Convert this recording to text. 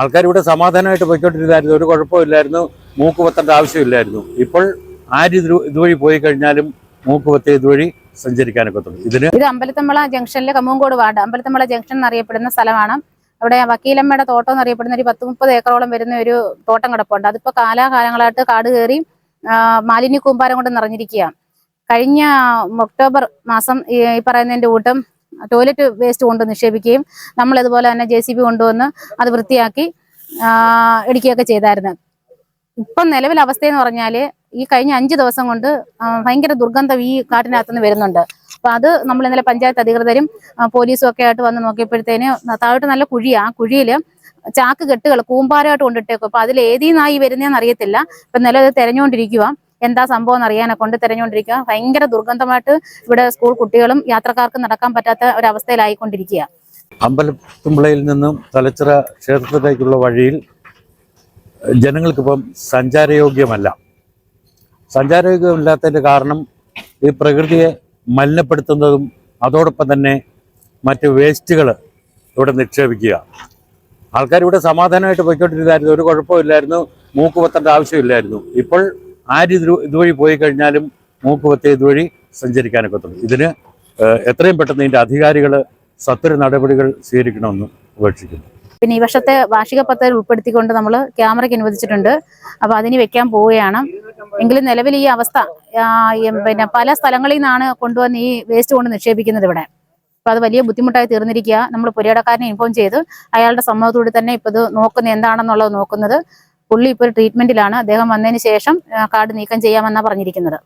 ആൾക്കാർ ഇവിടെ സമാധാനമായിട്ട് പോയിക്കൊണ്ടിരുന്നായിരുന്നു. ഒരു കുഴപ്പമില്ലായിരുന്നു മൂക്ക് പൊത്തേണ്ട ആവശ്യമില്ലായിരുന്നു ഇപ്പോൾ ആര് ഇത് ഇതുവഴി പോയി കഴിഞ്ഞാലും മൂക്ക് പൊത്തി ഇതുവഴി സഞ്ചരിക്കാനൊക്കെ തുടങ്ങി. ഇതിന് ഇത് അമ്പലത്തമ്മള ജംഗ്ഷനിലെ കമ്മൂങ്കോട് വാർഡ് അമ്പലത്തമ്മള ജംഗ്ഷൻ എന്നറിയപ്പെടുന്ന സ്ഥലമാണ്. അവിടെ വക്കീലമ്മയുടെ തോട്ടം എന്നറിയപ്പെടുന്ന ഒരു പത്ത് മുപ്പത് ഏക്കറോളം വരുന്ന ഒരു തോട്ടം കിടപ്പുണ്ട്. അതിപ്പോ കാലാകാലങ്ങളായിട്ട് കാട് കയറി മാലിന്യ കൂമ്പാരം കൊണ്ട് നിറഞ്ഞിരിക്കുക കഴിഞ്ഞ ഒക്ടോബർ മാസം ഈ പറയുന്നതിന്റെ കൂട്ടം ടോയ്ലറ്റ് വേസ്റ്റ് കൊണ്ട് നിക്ഷേപിക്കുകയും നമ്മൾ ഇതുപോലെ തന്നെ ജെ സി ബി കൊണ്ടുവന്ന് അത് വൃത്തിയാക്കി ഇടിക്കുകയൊക്കെ ചെയ്തായിരുന്നു. ഇപ്പം നിലവിലെ അവസ്ഥയെന്ന് പറഞ്ഞാൽ ഈ കഴിഞ്ഞ അഞ്ച് ദിവസം കൊണ്ട് ഭയങ്കര ദുർഗന്ധം ഈ കാട്ടിനകത്തുനിന്ന് വരുന്നുണ്ട്. അപ്പൊ അത് നമ്മൾ ഇന്നലെ പഞ്ചായത്ത് അധികൃതരും പോലീസും ഒക്കെ ആയിട്ട് വന്ന് നോക്കിയപ്പോഴത്തേന് താഴോട്ട് നല്ല കുഴിയാ. ആ കുഴിയിൽ ചാക്ക് കെട്ടുകൾ കൂമ്പാരമായിട്ട് കൊണ്ടിട്ടേക്കും അപ്പൊ അതിൽ ഏതീന്നായി വരുന്നതെന്ന് അറിയത്തില്ല. ഇപ്പൊ നിലവിൽ തെരഞ്ഞുകൊണ്ടിരിക്കുക എന്താ സംഭവം എന്ന് അറിയാനെ കൊണ്ട് തെരഞ്ഞുകൊണ്ടിരിക്കുക. ഭയങ്കര ദുർഗന്ധമായിട്ട് ഇവിടെ സ്കൂൾ കുട്ടികളും യാത്രക്കാർക്കും നടക്കാൻ പറ്റാത്ത ഒരവസ്ഥയിലായിക്കൊണ്ടിരിക്കുക. അമ്പലത്തുമ്പളയിൽ നിന്നും തലച്ചിറ ക്ഷേത്രത്തിലേക്കുള്ള വഴിയിൽ ജനങ്ങൾക്കിപ്പം സഞ്ചാരയോഗ്യമല്ല. സഞ്ചാരയോഗ്യമില്ലാത്തതിന്റെ കാരണം ഈ പ്രകൃതിയെ മലിനപ്പെടുത്തുന്നതും അതോടൊപ്പം തന്നെ മറ്റ് വേസ്റ്റുകൾ ഇവിടെ നിക്ഷേപിക്കുക. ആൾക്കാർ ഇവിടെ സമാധാനമായിട്ട് പോയിക്കൊണ്ടിരുന്നായിരുന്നു ഒരു കുഴപ്പമില്ലായിരുന്നു മൂക്ക് ആവശ്യമില്ലായിരുന്നു. ഇപ്പോൾ ആര് ഇത് ഇതുവഴി പോയി കഴിഞ്ഞാലും മൂക്ക് പൊത്തി ഇതുവഴി സഞ്ചരിക്കാനൊക്കെ തുടങ്ങും. ഇതിന് എത്രയും പെട്ടെന്ന് ഇതിന്റെ അധികാരികൾ സത്വര നടപടികൾ സ്വീകരിക്കണമെന്ന് അപേക്ഷിക്കുന്നു പിന്നെ ഈ വർഷത്തെ വാർഷിക പദ്ധതി ഉൾപ്പെടുത്തിക്കൊണ്ട് നമ്മൾ ക്യാമറയ്ക്ക് അനുവദിച്ചിട്ടുണ്ട്. അപ്പൊ അതിന് വെക്കാൻ പോവുകയാണ്. എങ്കിലും നിലവിൽ ഈ അവസ്ഥ പിന്നെ പല സ്ഥലങ്ങളിൽ നിന്നാണ് കൊണ്ടുവന്ന് ഈ വേസ്റ്റ് കൊണ്ട് നിക്ഷേപിക്കുന്നത് ഇവിടെ. അപ്പൊ അത് വലിയ ബുദ്ധിമുട്ടായി തീർന്നിരിക്കുക. നമ്മൾ പുരയിടക്കാരനെ ഇൻഫോം ചെയ്ത് അയാളുടെ സമ്മതത്തോടെ തന്നെ ഇപ്പൊ ഇത് നോക്കുന്നത് എന്താണെന്നുള്ളത് നോക്കുന്നത്. പുള്ളി ഇപ്പോൾ ട്രീറ്റ്മെന്റിലാണ് അദ്ദേഹം വന്നതിന് ശേഷം കാർഡ് നീക്കം ചെയ്യാമെന്നാണ് പറഞ്ഞിരിക്കുന്നത്.